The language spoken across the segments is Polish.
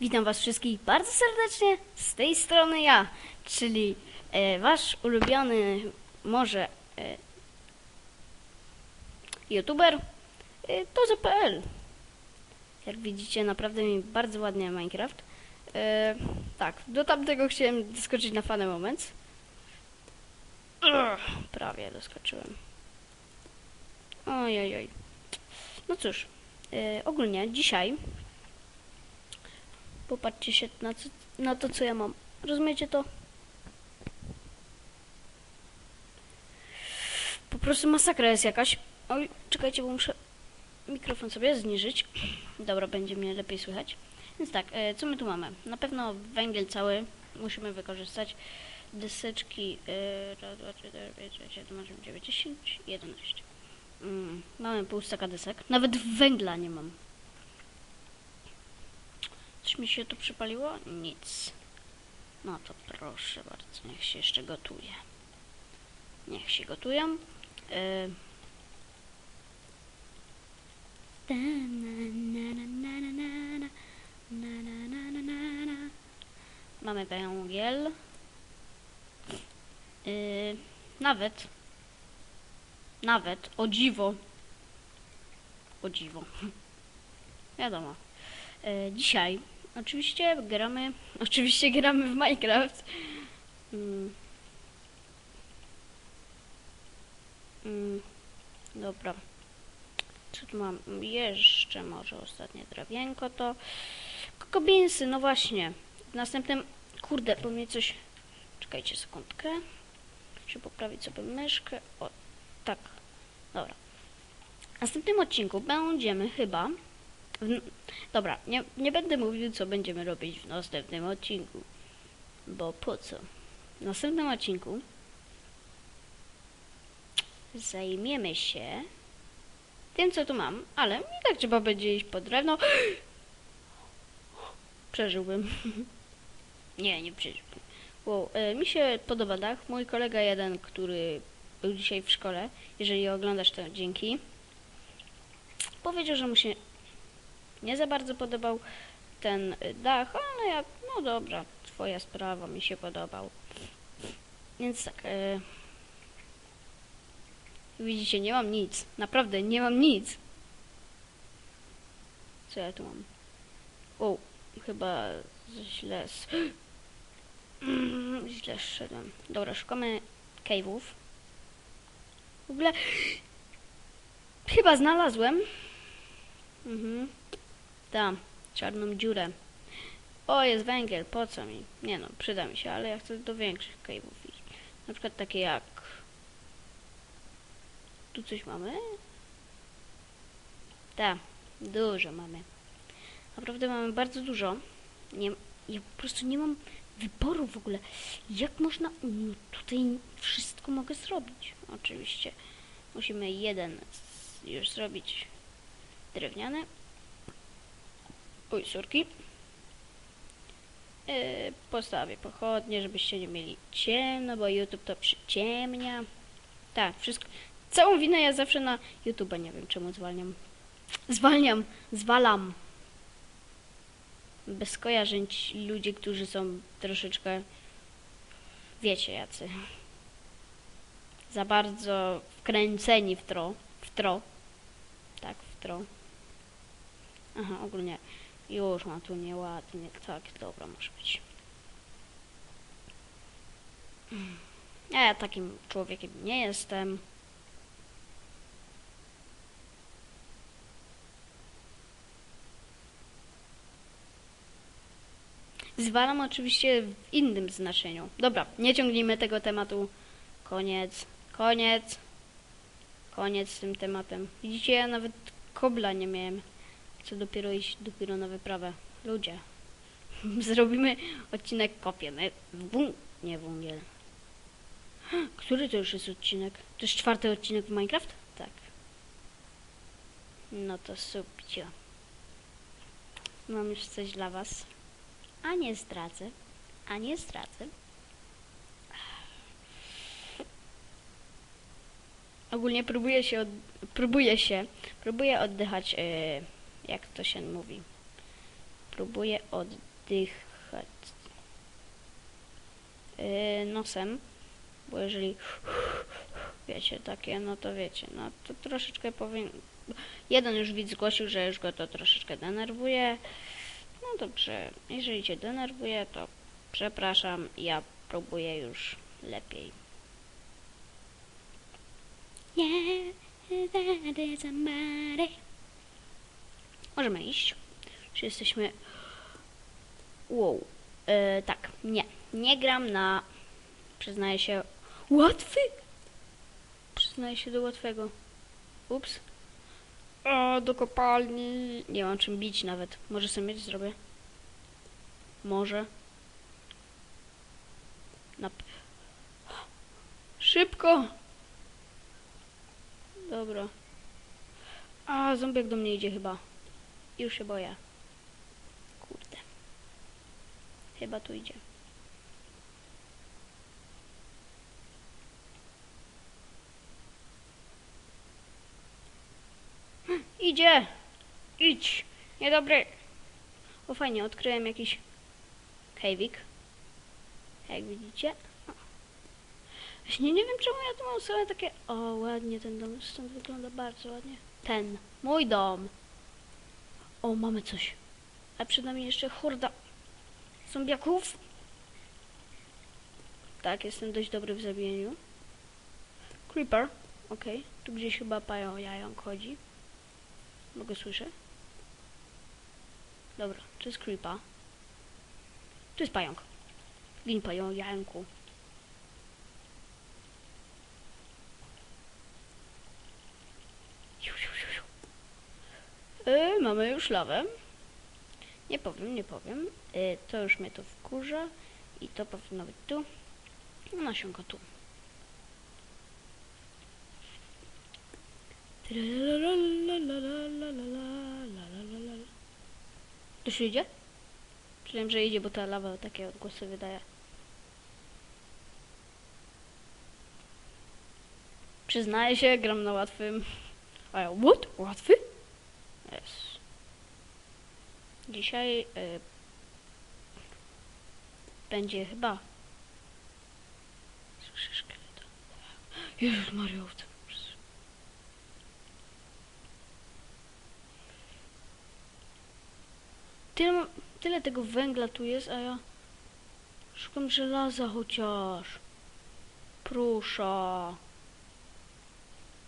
Witam Was wszystkich bardzo serdecznie. Z tej strony ja, czyli e, Wasz ulubiony może e, YouTuber e, Toze.pl. Jak widzicie, naprawdę mi bardzo ładnie Minecraft. E, tak, do tamtego chciałem doskoczyć na fany moment. Ugh, prawie doskoczyłem. Oj, oj. No cóż, e, ogólnie dzisiaj Popatrzcie się na, na to, co ja mam. Rozumiecie to? Po prostu masakra jest jakaś. Oj, czekajcie, bo muszę mikrofon sobie zniżyć. Dobra, będzie mnie lepiej słychać. Więc tak, e, co my tu mamy? Na pewno węgiel cały musimy wykorzystać. Deseczki e, raz, dwa, trzy, cztery, pięć, sześć, siedem, osiem, dziewięć, dziesięć, jedenaście. Mm, mamy pół staka desek. Nawet węgla nie mam. Coś mi się tu przypaliło? Nic. No to proszę bardzo, niech się jeszcze gotuje. Niech się gotują. Yy. Mamy węgiel. Yy, nawet. Nawet. O dziwo. O dziwo. Wiadomo. Yy, dzisiaj oczywiście gramy, oczywiście gramy w Minecraft. Mm. Mm. Dobra. Co tu mam? Jeszcze może ostatnie drewienko to. Kokobinsy, no właśnie. W następnym... Kurde, bo mnie coś... Czekajcie sekundkę. Muszę poprawić sobie myszkę. O, tak. Dobra. W następnym odcinku będziemy chyba... Dobra, nie, nie będę mówił, co będziemy robić w następnym odcinku. Bo po co? W następnym odcinku zajmiemy się tym, co tu mam, ale i tak trzeba będzie iść po drewno. Przeżyłbym. nie, nie przeżyłbym. Wow, e, mi się podoba dach. Mój kolega jeden, który był dzisiaj w szkole, jeżeli oglądasz to, dzięki. Powiedział, że mu się nie za bardzo podobał ten dach, ale jak, no dobra, twoja sprawa, mi się podobał. Więc tak, e, widzicie, nie mam nic, naprawdę nie mam nic. Co ja tu mam? O, chyba źle, s- źle szedłem. Dobra, szukamy cave'ów. W ogóle, chyba znalazłem. Mhm. Tam, czarną dziurę. O, jest węgiel, po co mi? Nie no, przyda mi się, ale ja chcę do większych cave'ów iść. Na przykład takie jak... Tu coś mamy? Tak, dużo mamy. Naprawdę mamy bardzo dużo. Nie, ja po prostu nie mam wyboru w ogóle. Jak można... No, tutaj wszystko mogę zrobić. Oczywiście. Musimy jeden już zrobić drewniany. Oj, sorki. Yy, postawię pochodnie, żebyście nie mieli ciemno, bo YouTube to przyciemnia. Tak, wszystko. Całą winę ja zawsze na YouTube'a, nie wiem czemu zwalniam. Zwalniam, zwalam. Bez kojarzeń ci ludzie, którzy są troszeczkę, wiecie jacy. Za bardzo wkręceni w tro. W tro. Tak, w tro. Aha, ogólnie już ma tu nieładnie. Tak, dobra, może być. A ja takim człowiekiem nie jestem. Zwalam oczywiście w innym znaczeniu. Dobra, nie ciągnijmy tego tematu. Koniec, koniec. Koniec z tym tematem. Widzicie, ja nawet kobla nie miałem. Co dopiero iść dopiero na wyprawę. Ludzie. Zrobimy odcinek kopiemy. Wą... Nie wągiel. Który to już jest odcinek? To jest czwarty odcinek w Minecraft? Tak. No to subcio. Mam już coś dla was. A nie zdradzę. A nie zdradzę. Ogólnie próbuję się, od... próbuję się, próbuję oddychać, yy, jak to się mówi, próbuję oddychać yy, nosem, bo jeżeli wiecie, takie, no to wiecie, no to troszeczkę powiem. Jeden już widz zgłosił, że już go to troszeczkę denerwuje. No dobrze, jeżeli cię denerwuje, to przepraszam, ja próbuję już lepiej. Yeah, is somebody. Możemy iść. Czy jesteśmy. Wow. E, tak, nie. Nie gram na. Przyznaję się. Łatwy? Przyznaję się do łatwego. Ups. O, do kopalni. Nie mam czym bić nawet. Może sobie mieć zrobię. Może. Na... p- Szybko! Dobra. A, zombiak do mnie idzie chyba. Już się boję. Kurde. Chyba tu idzie. Idzie! Idź! Niedobry! O fajnie, odkryłem jakiś kejwik. Jak widzicie. Właśnie nie wiem czemu ja tu mam sobie takie... O, ładnie ten dom stąd wygląda bardzo ładnie. Ten. Mój dom. O, mamy coś. A przed nami jeszcze horda zombiaków. Tak, jestem dość dobry w zabijaniu. Creeper. Okej. Tu gdzieś chyba pają jająk chodzi. Mogę słyszę? Dobra, to jest creepa. Tu jest pająk. Gin pają jająku. Yy, mamy już lawę. Nie powiem, nie powiem. Yy, to już mnie to wkurza. I to powinno być tu. No, nasionka tu. Ktoś idzie? Myślałem, że idzie, bo ta lawa takie odgłosy wydaje. Przyznaję się, gram na łatwym. A ja, what? Łatwy? Dzisiaj y, będzie chyba. Słyszę szkieleta. Jezus Tyle, tyle tego węgla tu jest, a ja szukam żelaza chociaż. Proszę.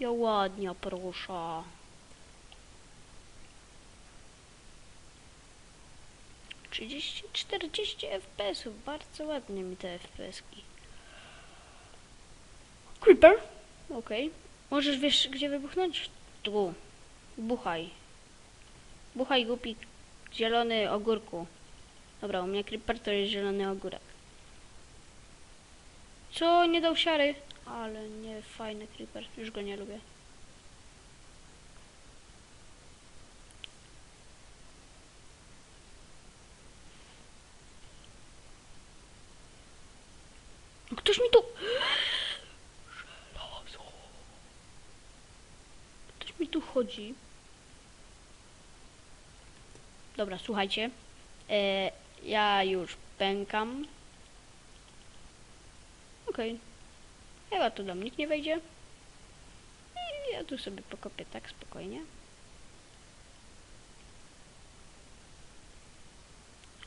Ja ładnie proszę. Trzydzieści, czterdzieści FPS-ów. Bardzo ładnie mi te FPS-ki. Creeper. Okej. Możesz wiesz, gdzie wybuchnąć? Tu. Buchaj. Buchaj, głupi zielony ogórku. Dobra, u mnie creeper to jest zielony ogórek. Co? Nie dał siary? Ale nie, fajny creeper. Już go nie lubię. Ktoś mi tu... Żelazo. Ktoś mi tu chodzi. Dobra, słuchajcie. E, ja już pękam. Okej. Chyba tu do mnie nikt nie wejdzie. I ja tu sobie pokopię tak spokojnie.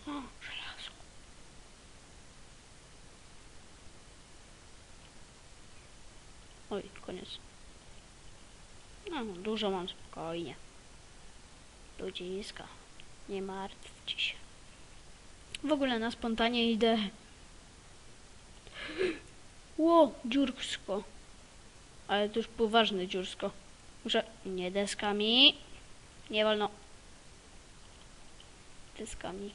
O, żelazo. Oj, koniec. No, dużo mam spokojnie. Ludziska. Nie martwcie się. W ogóle na spontanie idę. Ło, dziursko. Ale to już poważne dziursko. Muszę... Nie deskami. Nie wolno. Deskami.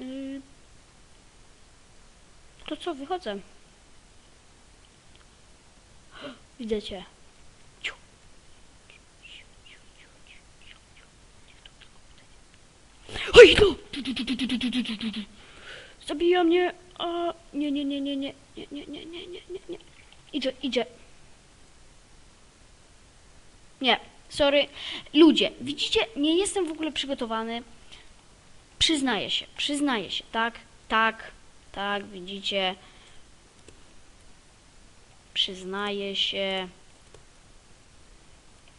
Yy. To co, wychodzę. Widzę cię. Oj, no! Zabija mnie. A, nie, nie, nie, nie, nie, nie, nie, nie, nie, nie, nie. Idzie, idzie. Nie, Sorry. Ludzie, widzicie, nie jestem w ogóle przygotowany. Przyznaję się, przyznaję się, tak, tak, tak, widzicie. Przyznaję się.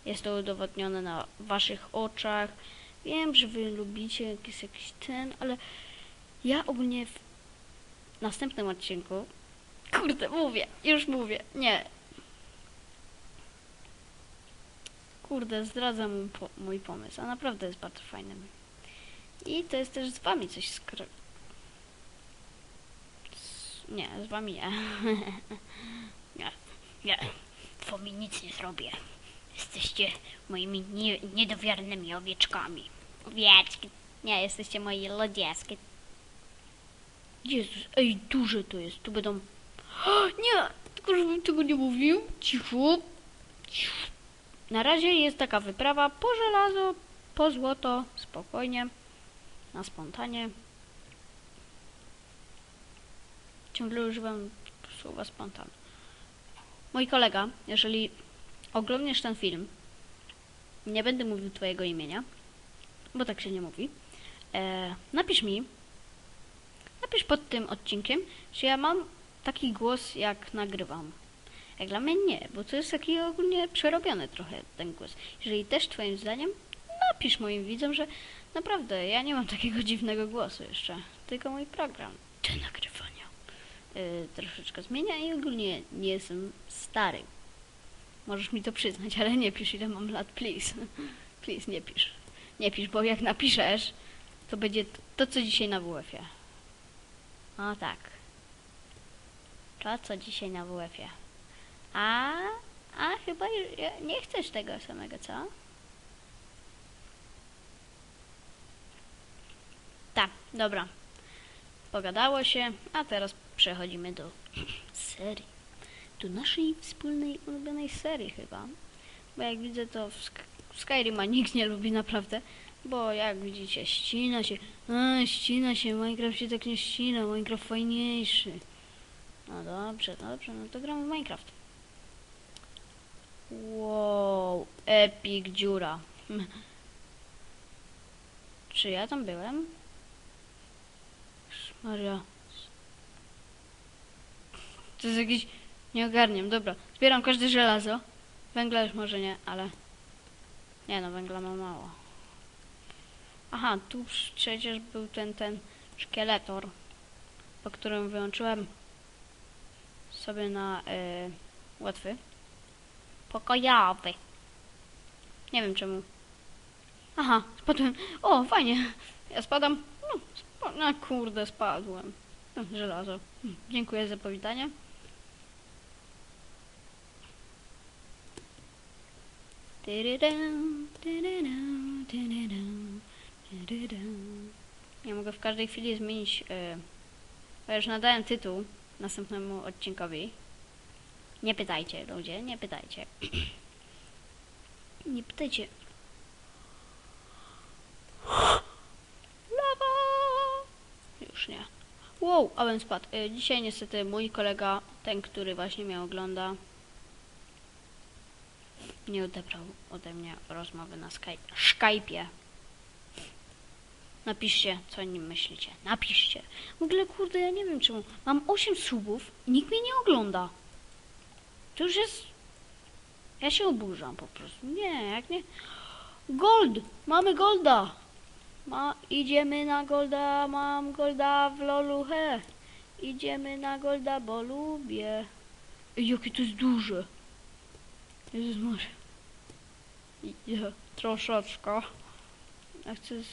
Jest to udowodnione na waszych oczach. Wiem, że wy lubicie jakiś, jakiś ten, ale ja ogólnie w następnym odcinku. Kurde, mówię, już mówię. Nie. Kurde, zdradzam po, mój pomysł, a naprawdę jest bardzo fajny. I to jest też z wami coś skro... Z... Nie, z wami nie. nie, nie. Wami nic nie zrobię. Jesteście moimi nie, niedowiarnymi owieczkami. Owieczki. Nie, jesteście moje lodzieskie. Jezus, ej, duże to jest. Tu będą... Nie, tylko żebym tego nie mówił. Cicho. Cicho. Na razie jest taka wyprawa po żelazo, po złoto, spokojnie, na spontanie. Ciągle używam słowa spontan. Mój kolega, jeżeli oglądniesz ten film, nie będę mówił twojego imienia, bo tak się nie mówi, e, napisz mi, napisz pod tym odcinkiem, czy ja mam taki głos, jak nagrywam. Jak dla mnie nie, bo to jest taki ogólnie przerobiony trochę ten głos. Jeżeli też twoim zdaniem, napisz moim widzom, że naprawdę ja nie mam takiego dziwnego głosu jeszcze, tylko mój program do nagrywania yy, troszeczkę zmienia i ogólnie nie jestem stary. Możesz mi to przyznać, ale nie pisz ile mam lat, please. Please, nie pisz. Nie pisz, bo jak napiszesz, to będzie to, co dzisiaj na WF-ie. O tak. To, co dzisiaj na WF-ie. A, a chyba nie chcesz tego samego, co? Tak, dobra. Pogadało się, a teraz przechodzimy do serii. Do naszej wspólnej, ulubionej serii chyba. Bo jak widzę, to w Sk- w Skyrima nikt nie lubi naprawdę. Bo jak widzicie, ścina się. A, ścina się, Minecraft się tak nie ścina, Minecraft fajniejszy. No dobrze, dobrze, no to gramy w Minecraft. Wow, epic dziura. Czy ja tam byłem? Maria. To jest jakiś... Nie ogarniam, dobra. Zbieram każde żelazo. Węgla już może nie, ale... Nie no, węgla ma mało. Aha, tu przecież był ten, ten szkieletor, po którym wyłączyłem sobie na y, łatwy. Pokojowy. Nie wiem czemu. Aha, spadłem. O, fajnie. Ja spadam. No, spa no kurde, spadłem. Żelazo. Dziękuję za powitanie. Ja mogę w każdej chwili zmienić. Yy, już nadałem tytuł następnemu odcinkowi. Nie pytajcie, ludzie, nie pytajcie. nie pytajcie. Lawa! Już nie. Wow, a spadł. Y, Dzisiaj niestety mój kolega, ten, który właśnie mnie ogląda, nie odebrał ode mnie rozmowy na Skype. Skype'ie. Napiszcie, co o nim myślicie. Napiszcie. W ogóle, kurde, ja nie wiem czemu. Mam 8 subów i nikt mnie nie ogląda. To już jest... Ja się oburzam po prostu. Nie, jak nie... Gold! Mamy golda! Ma... Idziemy na golda, mam golda w lolu, he! Idziemy na golda, bo lubię. Ej, jakie to jest duże. Jezus Maria. Troszeczkę. Ja chcę... Z...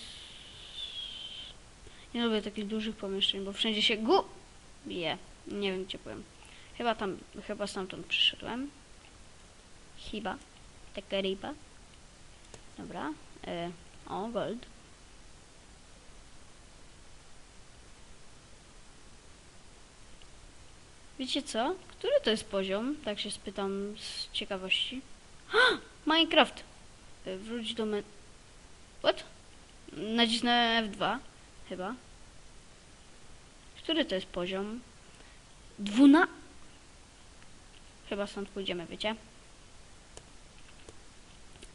Nie lubię takich dużych pomieszczeń, bo wszędzie się gubię. Nie wiem, gdzie byłem. Chyba tam, chyba stamtąd przyszedłem. Chyba. Taka ryba. Dobra. E, o, gold. Wiecie co? Który to jest poziom? Tak się spytam z ciekawości. Minecraft! Wróć do me... What? Nacisnę F2. Chyba. Który to jest poziom? Dwuna... Chyba stąd pójdziemy, wiecie?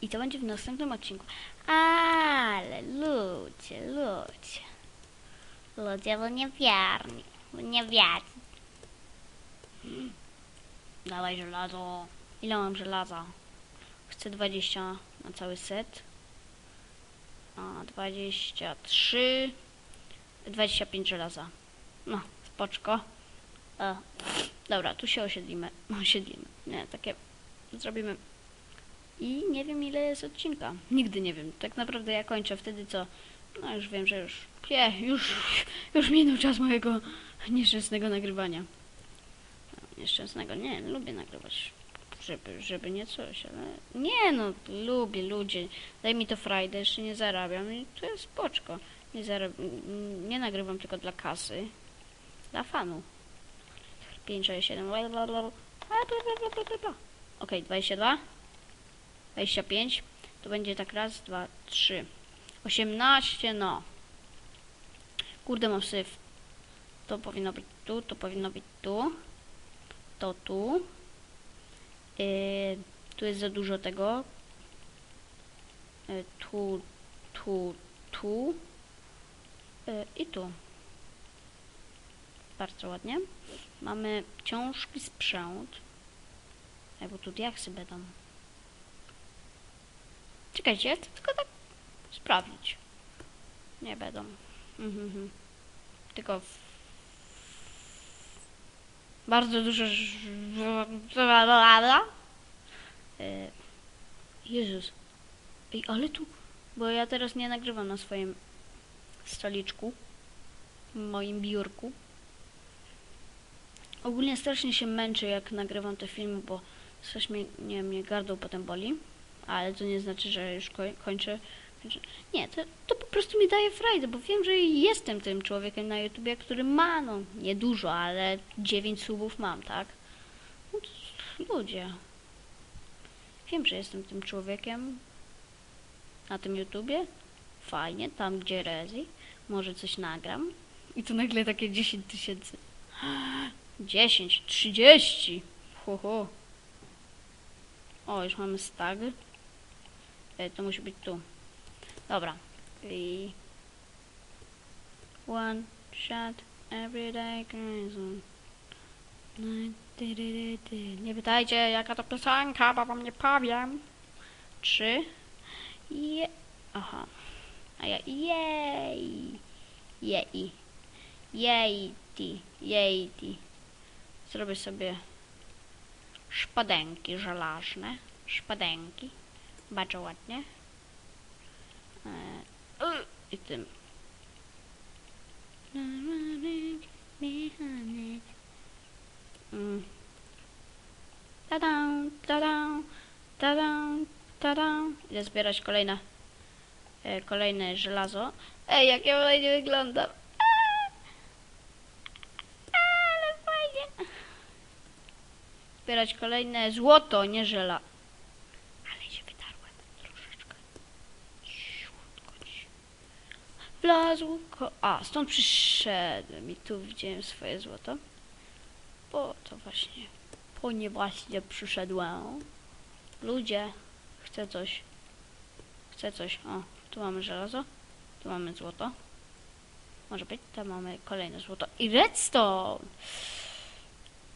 I to będzie w następnym odcinku. Ale ludzie, ludzie. Ludzie, bo nie wierni. Nie. Dawaj żelazo. Ile mam żelaza? Chcę 20 na cały set. A, 23. 25 żelaza. No, spoczko. E, dobra, tu się osiedlimy. Osiedlimy. Nie, takie zrobimy. I nie wiem ile jest odcinka. Nigdy nie wiem. Tak naprawdę ja kończę wtedy co. No już wiem, że już. Nie, już, już minął czas mojego nieszczęsnego nagrywania. Nieszczęsnego, nie, lubię nagrywać. Żeby, żeby nie coś, ale. Nie no, lubię ludzie. Daj mi to Friday, jeszcze nie zarabiam i to jest spoczko. Nie, zarab... nie nagrywam tylko dla kasy. Dla fanu. 5, 6, 7. Okej, 22. 25. To będzie tak raz, dwa, trzy. 18, no. Kurde, mam syf. To powinno być tu, to powinno być tu. To tu. Yy, tu jest za dużo tego. Yy, tu, tu, tu. Yy, I tu. Bardzo ładnie. Mamy książki, sprzęt. Ej, bo tu diaksy będą. Czekajcie, ja chcę tylko tak sprawdzić. Nie będą. Mhm, mhm. Tylko. Bardzo dużo. E, Jezus. Ej, ale tu. Bo ja teraz nie nagrywam na swoim stoliczku. Moim biurku. Ogólnie strasznie się męczę, jak nagrywam te filmy, bo strasznie nie, mnie gardło potem boli. Ale to nie znaczy, że już koń, kończę. Nie, to, to po prostu mi daje frajdę, bo wiem, że jestem tym człowiekiem na YouTubie, który ma, no, nie dużo, ale 9 subów mam, tak? No to, ludzie. Wiem, że jestem tym człowiekiem na tym YouTubie. Fajnie, tam gdzie Rezi. Może coś nagram. I tu nagle takie 10 tysięcy. 10, 30. Ho, ho. O, już mamy stag. E, to musi być tu. Dobra. I... One shot every day crimson. Nie pytajcie, jaka to piosenka, bo wam nie powiem. Trzy. Je... Aha. A ja... Jej. Jej. Jej, ty. Jej, ty. Zrobię sobie szpadenki żelazne. Szpadenki. Bardzo ładnie. E, I tym. Mm. Tada, tada, tada, tada. Idę zbierać kolejne, e, kolejne żelazo. Ej, jak ja fajnie wyglądam. Ale fajnie. Zbierać kolejne złoto, nie żela. Ale się wydarłem troszeczkę. Cichutko ci. Wlazł ko... A, stąd przyszedłem i tu widziałem swoje złoto. Bo to właśnie... Ponieważ nie przyszedłem. Ludzie, chcę coś. Chcę coś. O, tu mamy żelazo. Tu mamy złoto. Może być, tam mamy kolejne złoto. I redstone!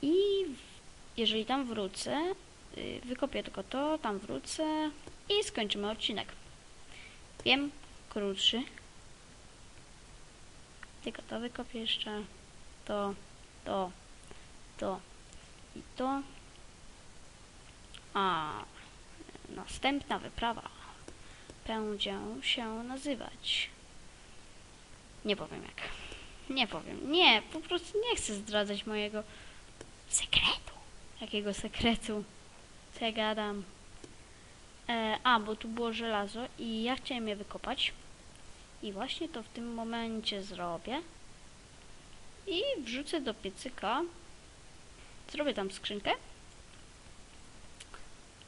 I jeżeli tam wrócę, y, wykopię tylko to, tam wrócę i skończymy odcinek. Wiem, krótszy. Tylko to wykopię jeszcze. To, to, to i to. A następna wyprawa będzie się nazywać. Nie powiem jak. Nie powiem. Nie, po prostu nie chcę zdradzać mojego sekretu. Jakiego sekretu? Co ja gadam? E, a, bo tu było żelazo i ja chciałem je wykopać. I właśnie to w tym momencie zrobię. I wrzucę do piecyka. Zrobię tam skrzynkę.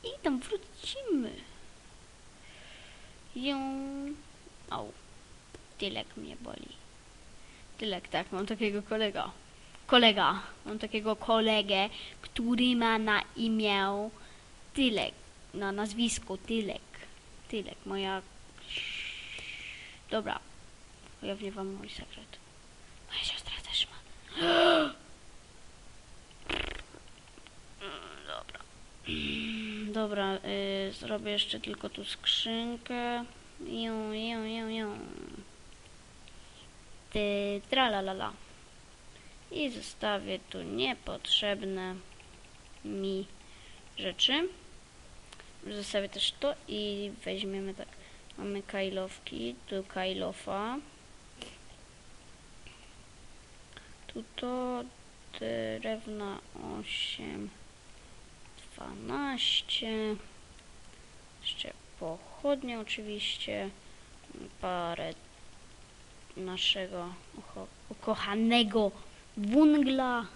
I tam wrócimy. Ją... Au. Tylek mnie boli. Tylek, tak, mam takiego kolega. Kolega. Mam takiego kolegę, który ma na imię Tylek. Na nazwisko Tylek. Tylek, moja... Dobra. Ujawnię wam mój sekret. Moja siostra też ma. Dobra. Dobra, y, zrobię jeszcze tylko tu skrzynkę. Ją, ją, ją, ją. Ty, tralalala. I zostawię tu niepotrzebne mi rzeczy. Zostawię też to i weźmiemy tak. Mamy kajlowki, tu kajlofa. Tu to drewna 8, 12. Jeszcze pochodnie oczywiście. Parę naszego ukochanego wungla.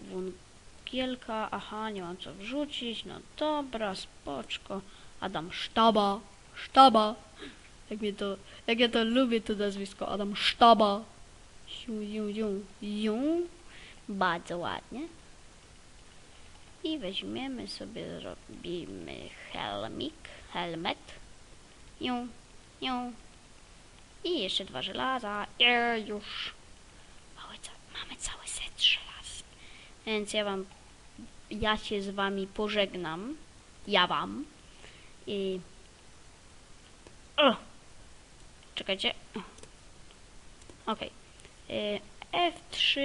Wungielka. Aha, nie mam co wrzucić. No dobra, spoczko. Adam Sztaba. Sztaba. Jak, mnie to, jak ja to lubię, to nazwisko. Adam Sztaba. Siu, ju, ju, ju. Bardzo ładnie. I weźmiemy sobie, zrobimy helmik, helmet. Ją, ją. I jeszcze dwa żelaza. I już. Mamy, ca- mamy cały set żelaz. Więc ja wam, ja się z wami pożegnam. Ja wam. I... O! Czekajcie. Y, F3.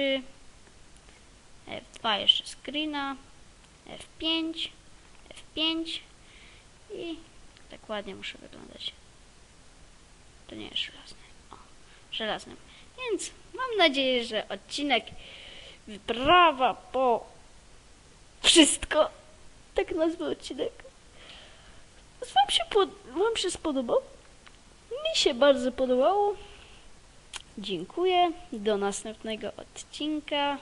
F2 jeszcze screena. F5. F5. I tak ładnie muszę wyglądać. To nie jest żelazny. O, żelaznym. Więc mam nadzieję, że odcinek wyprawa po wszystko. Tak nazwę odcinek. Wam się, pod, wam się spodobał? Mi się bardzo podobało. Dziękuję. Do następnego odcinka.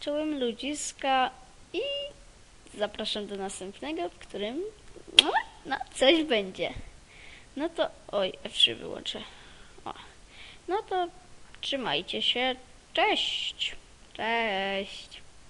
Czołem ludziska i zapraszam do następnego, w którym no, no coś będzie. No to, oj, F3 wyłączę. O. No to trzymajcie się. Cześć. Cześć.